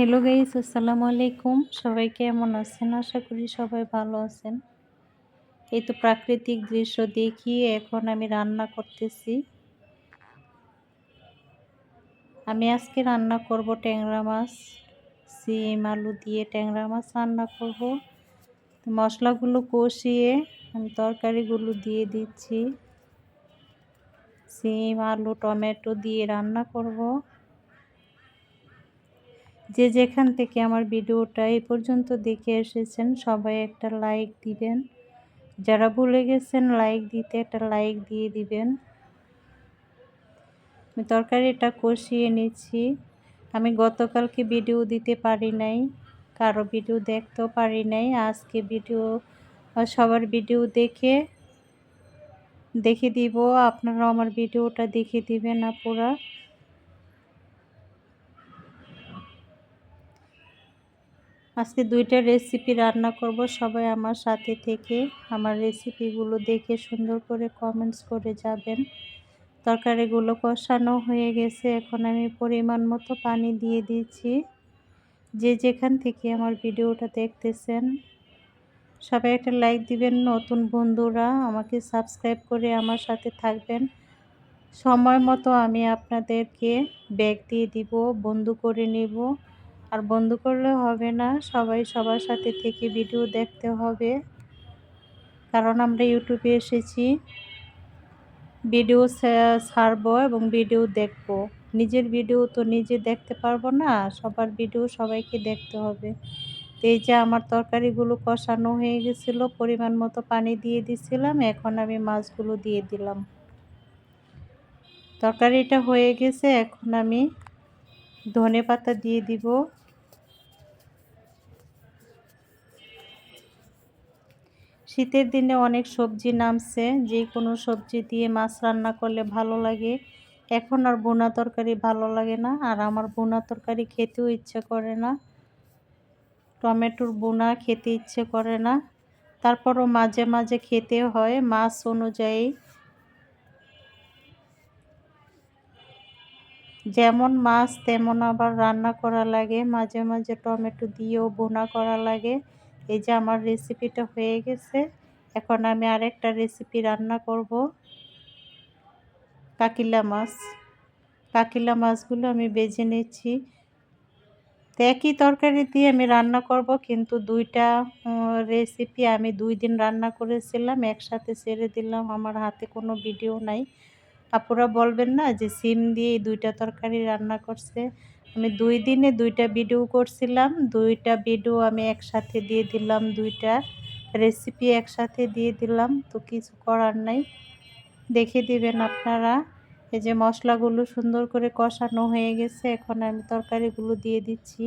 Hello guys আসসালামু আলাইকুম সবাই কেমন আছেন? আশা করি সবাই ভালো আছেন। এই তো প্রাকৃতিক দৃশ্য দেখিয়ে এখন আমি রান্না করতেছি। আমি আজকে রান্না করব ট্যাংরা মাছ, সিম, আলু দিয়ে ট্যাংরা মাছ রান্না করব। মশলাগুলো কষিয়ে আমি তরকারিগুলো দিয়ে দিচ্ছি। সিম, আলু, টমেটো দিয়ে রান্না করব। যে যেখান থেকে আমার ভিডিওটা এই পর্যন্ত দেখে এসেছেন, সবাই একটা লাইক দিবেন। যারা ভুলে গেছেন, লাইক দিতে একটা লাইক দিয়ে দিবেন। তরকারিটা কষিয়ে নিচ্ছি। আমি গতকালকে ভিডিও দিতে পারি নাই, কারও ভিডিও দেখতেও পারি নাই। আজকে ভিডিও, সবার ভিডিও দেখে দেখে দিব। আপনারা আমার ভিডিওটা দেখে দিবেন আপুরা। আজকে দুইটা রেসিপি রান্না করব। সবাই আমার সাথে থেকে আমার রেসিপিগুলো দেখে সুন্দর করে কমেন্টস করে যাবেন। তরকারিগুলো কষানো হয়ে গেছে। এখন আমি পরিমাণ মতো পানি দিয়ে দিচ্ছি। যে যেখান থেকে আমার ভিডিওটা দেখতেছেন, সবাই একটা লাইক দিবেন। নতুন বন্ধুরা, আমাকে সাবস্ক্রাইব করে আমার সাথে থাকবেন। সময় মতো আমি আপনাদেরকে ব্যাগ দিয়ে দিব, বন্ধু করে নিব। আর বন্ধ করলে হবে না। সবাই সবার সাথে থেকে ভিডিও দেখতে হবে। কারণ আমরা ইউটিউবে এসেছি। ভিডিও ছাড়ব এবং ভিডিও দেখব। নিজের ভিডিও তো নিজে দেখতে পারব না, সবার ভিডিও সবাইকে দেখতে হবে। এই যে আমার তরকারিগুলো কষানো হয়ে গেছিল, পরিমাণ মতো পানি দিয়ে দিছিলাম, এখন আমি মাছগুলো দিয়ে দিলাম। তরকারিটা হয়ে গেছে, এখন আমি ধনে পাতা দিয়ে দিব। শীতের দিনে অনেক সবজি নামছে যে কোনো সবজি দিয়ে মাছ রান্না করলে ভালো লাগে। এখন আর বোনা তরকারি ভালো লাগে না, আর আমার বোনা তরকারি খেতেও ইচ্ছে করে না। টমেটোর বোনা খেতে ইচ্ছে করে না। তারপরও মাঝে মাঝে খেতে হয়, মাছ অনুযায়ী। যেমন মাছ, তেমন আবার রান্না করা লাগে, মাঝে মাঝে টমেটো দিয়েও বোনা করা লাগে। এই যে আমার রেসিপিটা হয়ে গেছে। এখন আমি আরেকটা রেসিপি রান্না করব। কাকিলা মাছ। কাকিলা মাছগুলো আমি বেজে নিচ্ছি। তো একই তরকারি দিয়ে আমি রান্না করব, কিন্তু দুইটা রেসিপি আমি দুই দিন রান্না করেছিলাম। একসাথে ছেড়ে দিলাম। আমার হাতে কোনো ভিডিও নাই। আপুরা বলবেন না যে সিম দিয়ে দুইটা তরকারি রান্না করছে। আমি দুই দিনে দুইটা ভিডিও করছিলাম। দুইটা ভিডিও আমি একসাথে দিয়ে দিলাম, দুইটা রেসিপি একসাথে দিয়ে দিলাম। তো কিছু করার নাই। দেখে দিবেন আপনারা। এই যে মশলাগুলো সুন্দর করে কষানো হয়ে গেছে, এখন আমি তরকারিগুলো দিয়ে দিচ্ছি।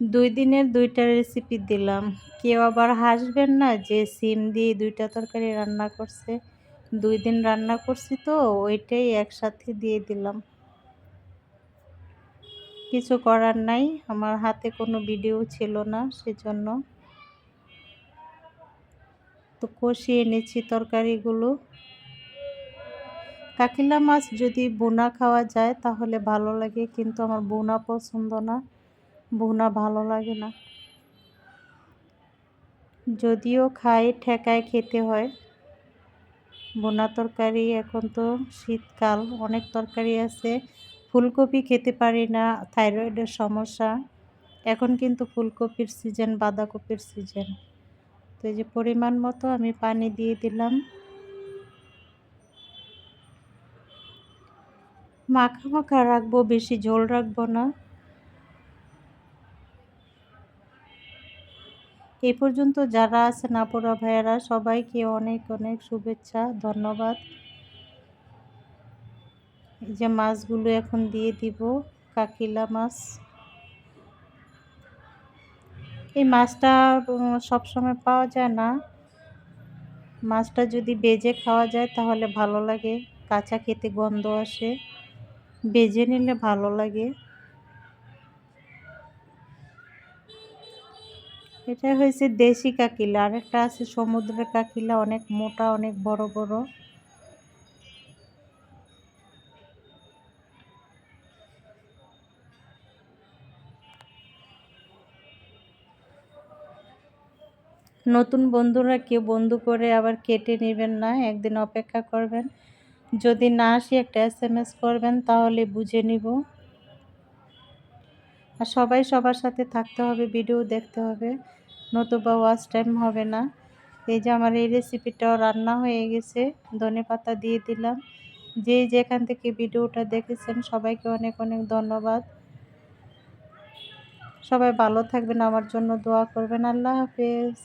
দুই দিনের দুইটা রেসিপি দিলাম। কেউ আবার হাসবেন না যে সিম দিয়ে দুইটা তরকারি রান্না করছে। দুই দিন রান্না করছি তো, ওইটাই একসাথে দিয়ে দিলাম। কিছু করার নাই, আমার হাতে কোনো ভিডিও ছিল না সেজন্য। তো কষিয়ে নিচ্ছি তরকারিগুলো। কাকিলা মাছ যদি বোনা খাওয়া যায় তাহলে ভালো লাগে, কিন্তু আমার বোনা পছন্দ না। বোনা ভালো লাগে না। যদিও খাই ঠেকায় খেতে হয়। বোনা তরকারি এখন তো শীতকাল, অনেক তরকারি আছে। ফুলকপি খেতে পারি না, থাইরয়েডের সমস্যা। এখন কিন্তু ফুলকপির সিজন বাঁধাকপির সিজন তো এই যে পরিমাণ মতো আমি পানি দিয়ে দিলাম। মাখা মাখা রাখব, বেশি ঝোল রাখব না। এই পর্যন্ত যারা আছেন আপুরা ভাইয়ারা, সবাইকে অনেক অনেক শুভেচ্ছা, ধন্যবাদ। এই যে মাছগুলো এখন দিয়ে দিব, কাকিলা মাছ। এই মাছটা সবসময় পাওয়া যায় না। মাছটা যদি বেজে খাওয়া যায় তাহলে ভালো লাগে, কাঁচা খেতে গন্ধ আসে। বেজে নিলে ভালো লাগে। এটা হয়েছে দেশি কাকিলা, আর একটা আছে সমুদ্রের কাকিলা, অনেক মোটা, অনেক বড় বড়। নতুন বন্ধুরা কেউ বন্ধু করে আবার কেটে নেবেন না, একদিন অপেক্ষা করবেন। যদি না আসি একটা এস করবেন, তাহলে বুঝে নিব। আর সবাই সবার সাথে থাকতে হবে, ভিডিও দেখতে হবে। নতুবা ওয়াচ টাইম হবে না। এই যে আমার এই রেসিপিটাও রান্না হয়ে গেছে, ধনে পাতা দিয়ে দিলাম। যে যেখান থেকে ভিডিওটা দেখেছেন, সবাইকে অনেক অনেক ধন্যবাদ। সবাই ভালো থাকবেন, আমার জন্য দোয়া করবেন। আল্লাহ হাফেজ।